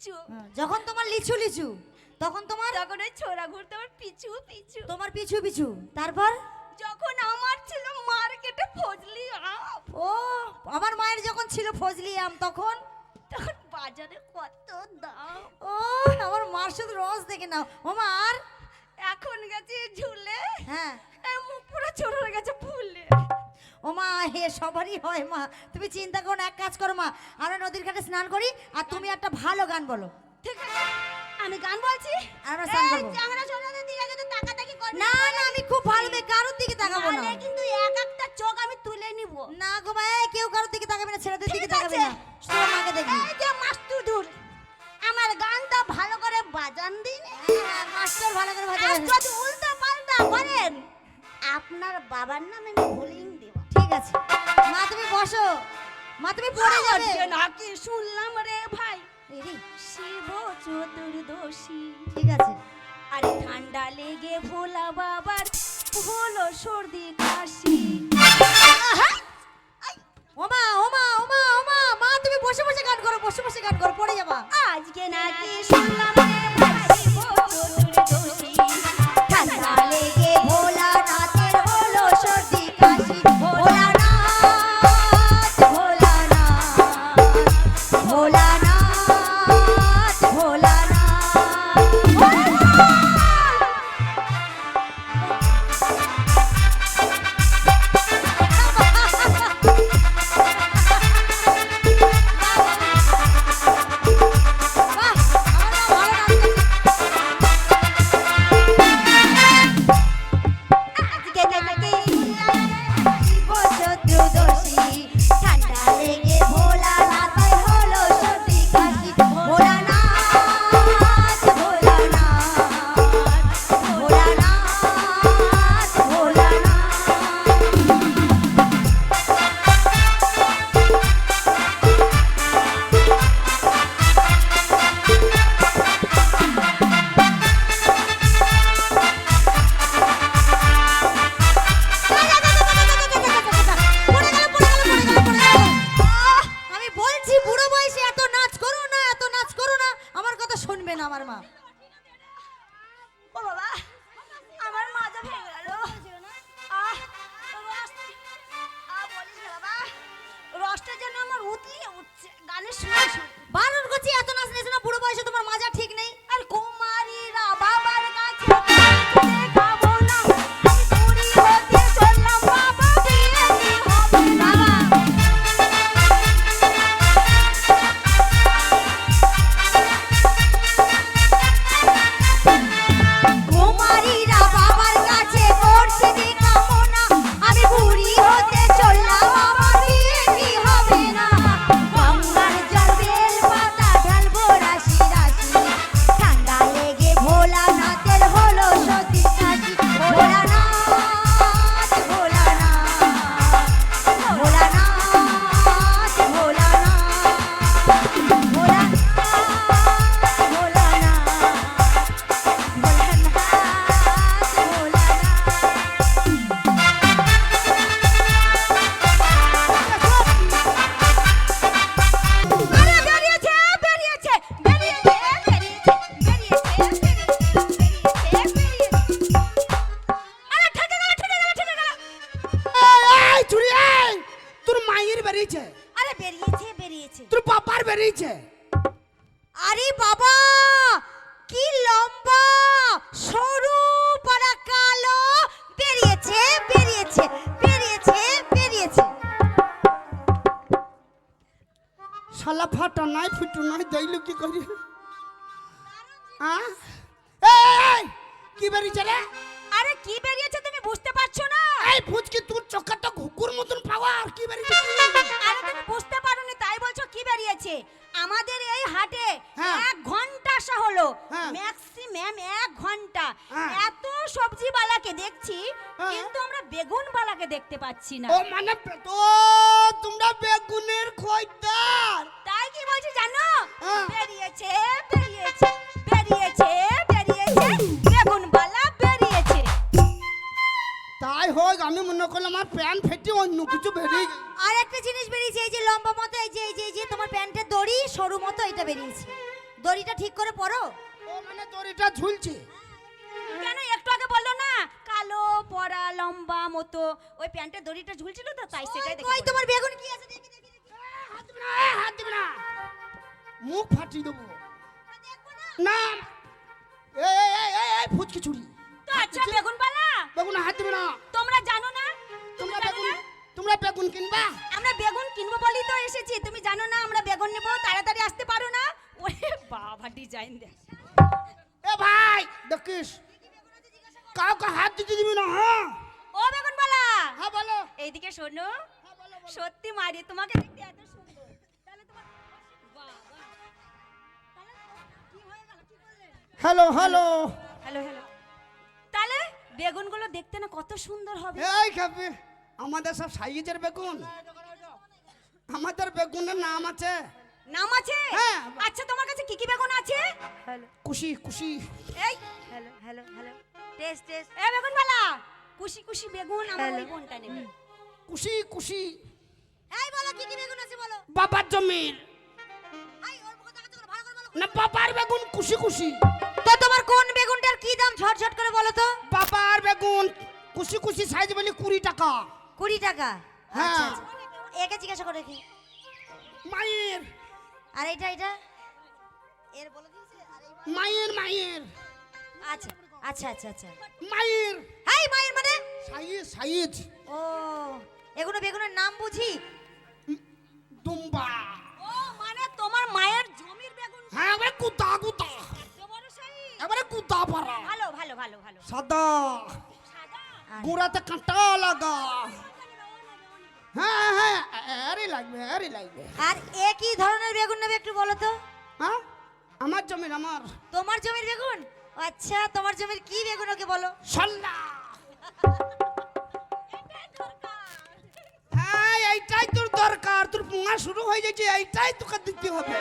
হ্যাঁ, যখন তোমার লিচু লিচু তখন তোমার তখন ওই ছোড়া ঘুরতে আমার পিছু পিছু। তোমার পিছু পিছু তারপর? যখন আমার ছিল মার্কেটে ফজলি আম। ও আমার মায়ের যখন ছিল ফজলি আম তখন? তখন বাজারে কত দাম। ও আমার মার শুধু রস দেখে নাও। মামা আর? এখন গেছে ঝুলে। হ্যাঁ। মুখ পুরো ছোট হয়ে গেছে ফুলে। ও মা হে সবারই হয় মা। তুমি চিন্তা করো না এক কাজ করো মা। আমরা নদীর ঘাটে স্নান করি আর তুমি একটা ভালো গান বলো। ঠিক আছে। আমি গান বলছি? আমরা স্নান করব। ছোড়াদের দিকে কিন্তু তাকাতাকি করবি না না আমি খুব ভালো মেয়ে কারোর দিকে তাকাবো না। নাহলে কিন্তু এক একটা চোখ আমি তুলে নিব। না গো মা কেউ কারোর দিকে তাকাবে না ছেলেদের দিকে তাকাবে না। শুধু আমাকে দেখবি এই যে মাস্তুদুর আমার গানটা ভালো করে বাজান দিন। হ্যাঁ, মাস্টার ভালো করে আর বাজাবে যদি উল্টা পাল্টা করেন আপনার বাবার নামে আমি ভুলিং ঠিক আছে মা তুমি বসো। মা তুমি পড়ে যাবে। নাকি শুনলাম রে ভাই। শিব চতুর্দশী। ঠিক আছে। আরে ঠান্ডা লেগে ভোলা বাবার হলো সর্দি কাশি। ওমা ওমা ওমা ওমা মা তুমি বসে বসে গান করো বসে বসে গান করো পড়ে যাবা। আজকে নাকি শুনলাম সরু পাড়া কালো বেরিয়েছে বেরিয়েছে বেরিয়েছে বেরিয়েছে শালা ফাটা নাই ফুটু নাই যাইলো কি করি? এই, কি বেরিয়েছে রে? আরে কি বেরিয়েছে তুমি বুঝতে পারছ না? এই ফুচকি তোর চোখটা ঘুকুর মতন পাওয়ার কি বেরিয়েছে? আরে তুমি বুঝতে পারোনি তাই বলছো কি বেরিয়েছে? আমাদের এই হাটে হ্যাঁ। এক ঘণ্টা হলো। ম্যাক্সিমাম এক ঘণ্টা হ্যাঁ। এত সবজি বালাকে দেখছি হ্যাঁ। কিন্তু আমরা বেগুন বালাকে দেখতে পাচ্ছি না ও মানে তো তোমরা বেগুনের খইদার তাই কি বলছি জানো হ্যাঁ। বেরিয়েছে বেরিয়েছে বেরিয়েছে বেরিয়েছে বেগুন বালা বেরিয়েছে তাই হোক আমি মনে করলাম আমার প্যান্ট ফেটে অন্য কিছু বেরিয়ে। আর একটা জিনিস বেরিয়েছে এই যে লম্বা মতো এই যে এই যে তোমার প্যান্টের দড়ি সরু মতো এটা বেরিয়েছে দড়িটা ঠিক করে পরো। ও মানে দড়িটা ঝুলছে। কেন? একটু আগে বলল না? কালো পরা লম্বা মতো। ওই প্যান্টের দড়িটা ঝুলছিল তো তাই সেটাই দেখে ওই তোমার বেগুন কি আছে? দেখি দেখি দেখি। হাত দিবি না, হাত দিবি না। মুখ ফাটিয়ে দেবো। না। না। এই এই এই ফুচকি চুরি। তো আচ্ছা বেগুন বালা বেগুন হাত দিবি না। তোমরা জানো না? তোমরা বেগুন তোমরা বেগুন কিনবা? আমরা বেগুন কিনবো বলেই তো এসেছি। তুমি জানো না আমরা বেগুন নেব তাড়াতাড়ি আসতে পারো না? ওরে বাবা ডিজাইন দেখ। এ ভাই দেখিস? কাউকে হাত দিতে দিবি না হ্যাঁ? ও বেগুন বালা হ্যাঁ বলো। এইদিকে শোনো। হ্যাঁ। সত্যি মারি তোমাকে দেখতে এত সুন্দর। তাহলে তোমার বাবা তাহলে কি হয়ে গেল কি করলে হ্যালো হ্যালো। Hello hello. তাহলে বেগুনগুলো দেখতে না কত সুন্দর হবে? এই খাবি আমাদের সব সাইজের বেগুন। আমাদের বেগুনের নাম আছে নাম আছে? হ্যাঁ। আচ্ছা তোমার কাছে কি কি বেগুন আছে? হ্যালো। কুশি কুশি। এই। Hello hello hello. Test test. এ বেগুন বালা। কুশি কুশি বেগুন আমার ওই বোনটা নেবে। কুশি কুশি। এই বলো কি কি বেগুন আছে বলো? বাবার জমির। না বাবার বেগুন কুশি কুশি। তো তোমার কোন বেগুনটার কি দাম ঝটঝট করে বলো তো? বাবার বেগুন কুশি কুশি সাইজ বলি কুড়ি টাকা। কুড়ি টাকা? হ্যাঁ। আচ্ছা আচ্ছা। একে জিজ্ঞাসা করে কি মায়ের। আর এইটা এটা? এর বলে দিয়েছে মায়ের মায়ের। আচ্ছা আচ্ছা আচ্ছা আচ্ছা। মায়ের। হাই মায়ের মানে? সাইজ সাইজ ও এগুলো বেগুনের নাম বুঝি? দুম্বা। ও মানে তোমার মায়ের জমির বেগুন। হ্যাঁ এবারে কুতা কুতা এবারে কুতা পারা ভালো ভালো ভালো ভালো। সাদা। সাদা। গুড়াতে কাঁটা লাগা। হ্যাঁ হ্যাঁ আরে লাগবে আরে লাগবে। আর এ কি ধরনের বেগুন নেবে একটু বলো তো? হ্যাঁ? আমার জমির আমার। তোমার জমির বেগুন? আচ্ছা তোমার জমির কি বেগুন ওকে বলো? সল্লা হ্যাঁ এইটাই তোর দরকার। তোর পুঙা শুরু হয়ে গেছে এইটাই তোকে দিতে হবে।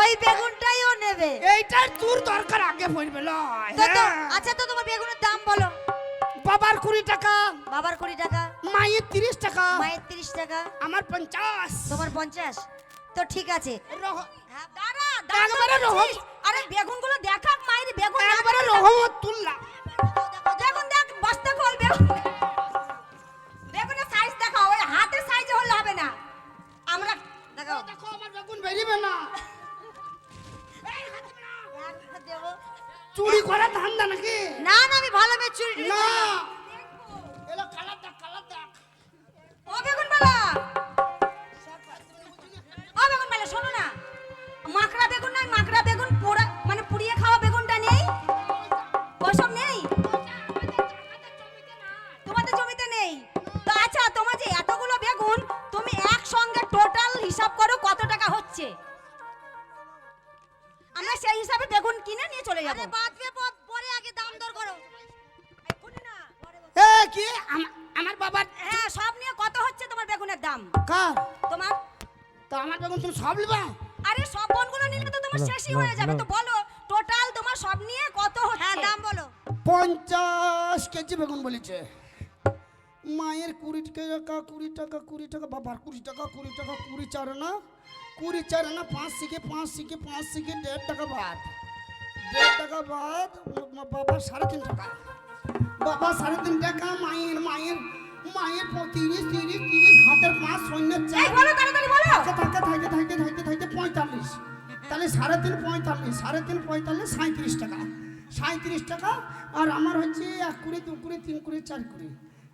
ওই বেগুনটাই ও নেবে। এইটাই তোর দরকার আগে পড়বে লয় হ্যাঁ। আচ্ছা তো তোমার বেগুনের দাম বলো। বাবার কুড়ি টাকা। বাবার কুড়ি টাকা। মায়ের তিরিশ টাকা। মায়ের তিরিশ টাকা। আমার পঞ্চাশ। তোমার পঞ্চাশ। তো ঠিক আছে। হ্যাঁ। আরে বেগুনগুলো দেখাক মায়ের বেগুন একবারে রহমত তুললাম বেগুন দেখ বস্তা খোল বেগুন বেগুনের সাইজ দেখাও ওই হাতের সাইজে হলে হবে না। আমরা দেখাও দেখো আমার বেগুন বেরিবে না। চুরি করা ধান্দা নাকি? না না আমি ভালো মেয়ে চুরি না। সব লিবা আরে সব বনগুলো নিলে তো তোমার শেষই হয়ে যাবে তো বলো টোটাল তোমার সব নিয়ে কত হচ্ছে? হ্যাঁ দাম বলো। পঞ্চাশ কেজি বেগুন বলেছে। মায়ের কুড়ি টাকা কুড়ি টাকা কুড়ি টাকা বাবার কুড়ি টাকা কুড়ি টাকা কুড়ি চার না কুড়ি চার না পাঁচ শিখে পাঁচ শিখে পাঁচ শিখে দেড় টাকা বাদ দেড় টাকা বাদ বাবার সাড়ে তিন টাকা। বাবা সাড়ে তিন টাকা মায়ের মায়ের তিরিশ তিরিশ তিরিশ হাতের পাঁচ সৈন্য এই চার বলো তাড়াতাড়ি বলো। থাকে থাকে থাকে থাকে থাকে থাকে পঁয়তাল্লিশ। তাহলে সাড়ে তিন পঁয়তাল্লিশ সাড়ে তিন পঁয়তাল্লিশ সাঁত্রিশ টাকা। সাঁত্রিশ টাকা আর আমার হচ্ছে এক কুড়ি দু কুড়ি তিন কুড়ি চার কুড়ি।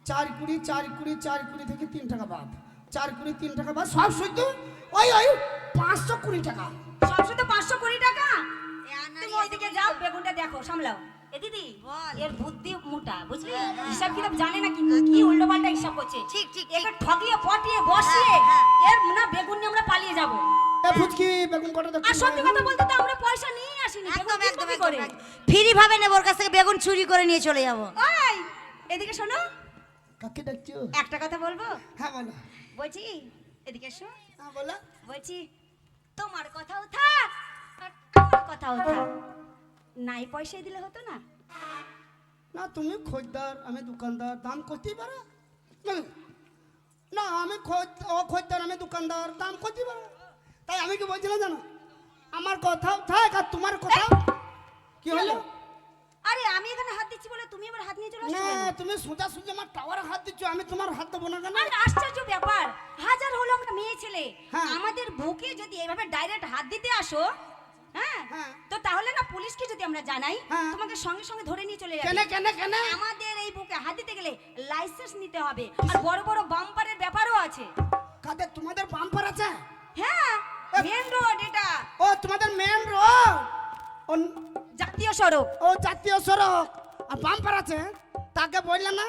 চার কুড়ি চার কুড়ি চার কুড়ি থেকে তিন টাকা বাদ। চার কুড়ি তিন টাকা বাদ সব সইত ওই ওই পাঁচশো কুড়ি টাকা। সব শুধু পাঁচশো কুড়ি টাকা? তুমি ওইদিকে যাও। বেগুনটা দেখো সামলাও। এ দিদি বল। এর বুদ্ধি মোটা বুঝলি? হিসাব কিতাব জানে না কিন্তু কি উল্টো পাল্টা হিসাব করছে। ঠিক, ঠিক, একে ঠকিয়ে পটিয়ে বসিয়ে হ্যাঁ, এর না বেগুন নিয়ে আমরা পালিয়ে যাব। ফুচকি বেগুন কটা আর সত্যি কথা বলতে তো আমরা পয়সা নিয়ে আসিনি বেগুন একদম কিনবো একদম করে। ফ্রি ভাবে নেব ওর কাছ থেকে বেগুন চুরি করে নিয়ে চলে যাব। ওই এদিকে শোনো। কাকে ডাকছো? একটা কথা বলব? হ্যাঁ বলো। বলছি এদিকে এসো। হ্যাঁ বলো। বলছি তোমার কথাও থাক আর আমার কথাও থাক। নাই পয়সা দিলে হতো না? না তুমি খদ্দার আমি দোকানদার দাম করতেই পারো না, আমি ও খদ্দার আমি দোকানদার দাম করতেই পারো তাই আমি কি বলছিলাম জানো? আমার কথাও থাক আর তোমার কথাও কি হলো? আরে আমি এখানে হাত দিচ্ছি বলে তুমি আবার হাত নিয়ে চলে আসছো না তুমি সোজা সোজা আমার টাওয়ারে হাত দিচ্ছ আমি তোমার হাত দেবো না কেন আরে আশ্চর্য ব্যাপার। হাজার হলো আমরা মেয়ে ছেলে। হ্যাঁ। আমাদের বুকে যদি এইভাবে ডাইরেক্ট হাত দিতে আসো হ্যাঁ? হ্যাঁ। তো তাহলে না পুলিশকে যদি আমরা জানাই হ্যাঁ। তোমাকে সঙ্গে সঙ্গে ধরে নিয়ে চলে যাবে। কেন কেন আমাদের এই বুকে হাত দিতে গেলে লাইসেন্স নিতে হবে। আর বড় বড় বাম্পারের ব্যাপারও আছে। কাদের তোমাদের পাম্পার আছে? হ্যাঁ মেন রোড এটা। ও তোমাদের মেন রোড ও জাতীয় সড়ক। ও জাতীয় সড়ক। আর পাম্পার আছে? তাকে বললে না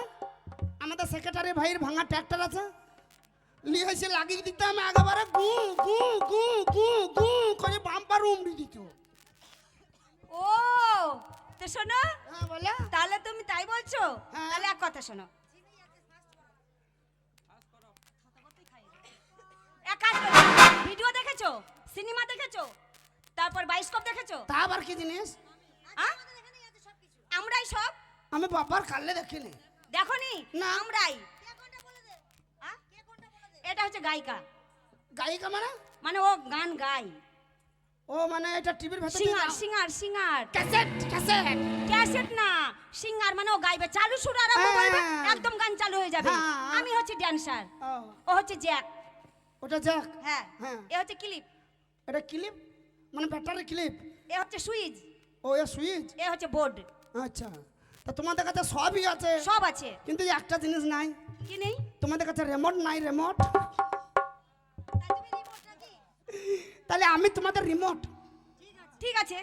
আমাদের সেক্রেটারি ভাইয়ের ভাঙা ট্র্যাক্টর আছে। এসে লাগিয়ে দিতে আমি আগেবারে গু গু গু গু গু করে বাম্পার উমড়ি দিত। ও তো শোনো হ্যাঁ বলে। তাহলে তুমি তাই বলছো? হ্যাঁ। তাহলে এক কথা শোনো। এক কাজ করো। ভিডিও দেখেছ? সিনেমা দেখেছ? তারপর বাইস্কোপ দেখেছ? তা আবার কি জিনিস? আমরাই সব। আমি বাবার কালে দেখিনি। দেখনি? না। আমরাই? এটা হচ্ছে গায়িকা। গায়িকা মানে? মানে ও গান গায়। ও মানে এটা টিভির ভেতর singer singer singer. Cassette cassette. Cassette না সিঙ্গার মানে ও গাইবে। চালু সুর আরম্ভ হ্যাঁ। করবে একদম গান চালু হয়ে যাবে। হ্যাঁ। আমি হচ্ছে ড্যান্সার ও। ও হচ্ছে জ্যাক ওটা জ্যাক হ্যাঁ। হ্যাঁ। এ হচ্ছে ক্লিপ এটা ক্লিপ মানে ব্যাটারি ক্লিপ এ হচ্ছে সুইচ ও এ সুইচ এ হচ্ছে বোর্ড আচ্ছা। তা তোমাদের কাছে সবই আছে? সব আছে। কিন্তু একটা জিনিস নাই। কি নেই? তোমাদের কাছে রেমোট নাই রেমোট তাহলে আমি তোমাদের রিমোট ঠিক আছে।